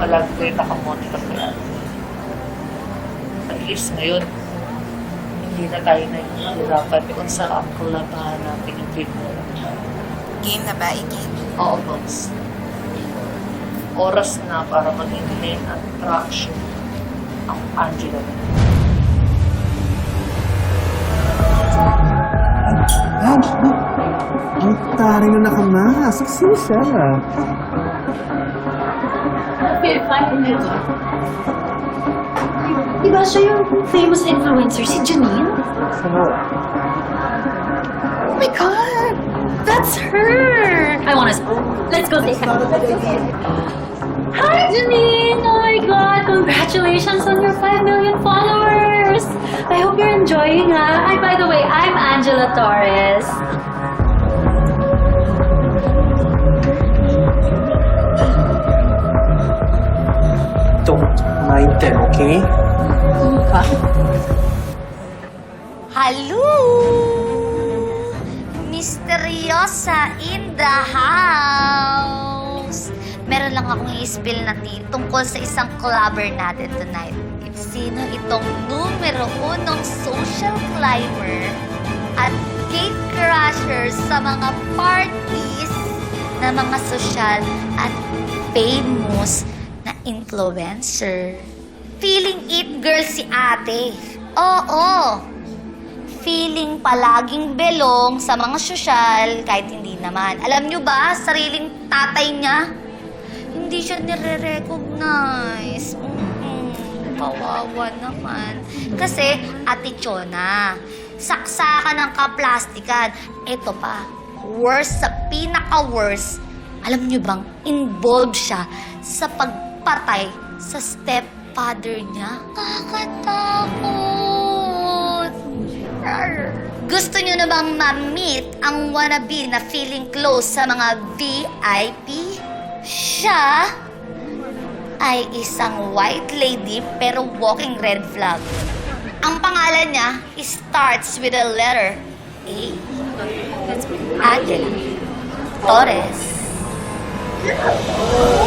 palagi kayo nakamonte kasi yan. At least ngayon, hindi na tayo nahihirapan kung saan ang kulabahan natin yung people. Game na ba, Iggy? Oo, boss. Oras na para maging main attraction ang Angela. Ah, ang taring na nakamask. Sino siya? Diba siya yung famous influencer, si Janine? Sino? Oh my God! That's her! I wanna... Let's go say hi. Hi, Janine! Oh my God! Congratulations on your 5 million followers! I hope you're enjoying, uh, ha? Ay, by the way, I'm Angela Torres. Mind them, okay? Hello! Misteryosa in the house! Meron lang akong i-spill na tea tungkol sa isang clubber natin tonight. Sino itong numero unong social climber at gate crusher sa mga parties na mga social at famous influencer. Feeling it girl si ate. Oo. Feeling palaging belong sa mga sosyal kahit hindi naman. Alam nyo ba, sariling tatay niya, hindi siya nire-recognize. Mm-mm, kawawa naman. Kasi, ate Chona, saksakan ng kaplastikan. Ito pa, worst sa pinaka-worst. Alam nyo bang, involved siya sa pagpatay sa stepfather niya? Nakakatakot! Gusto nyo na bang ma-meet ang wannabe na feeling close sa mga VIP? Siya ay isang white lady pero walking red flag. Ang pangalan niya starts with a letter A. Angela Torres.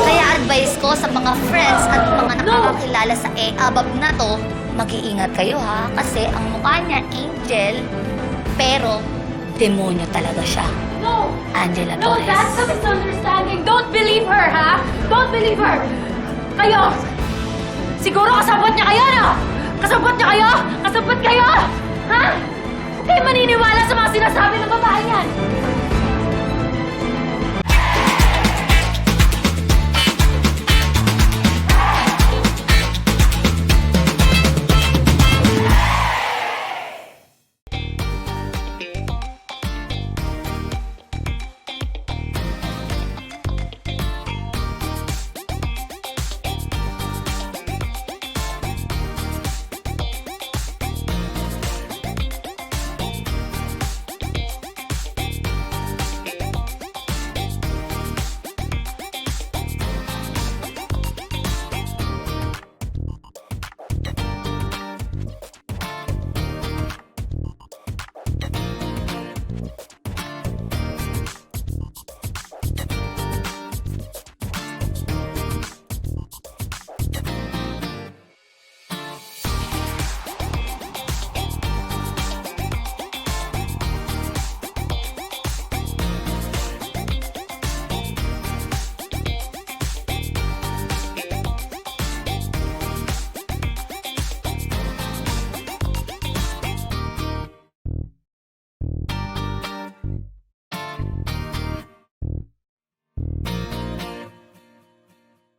Kaya mga friends at mga nakakakilala sa e-abab na to, mag-iingat kayo ha. Kasi ang mukha niya, angel, pero demonyo talaga siya. No! Angela No, Torres. that's a misunderstanding. Don't believe her, ha? Don't believe her! Kayo! Siguro kasabot niya kayo, no? Kasabot niya kayo? Kasabot kayo? Ha? Huwag kayo maniniwala sa mga sinasabi ng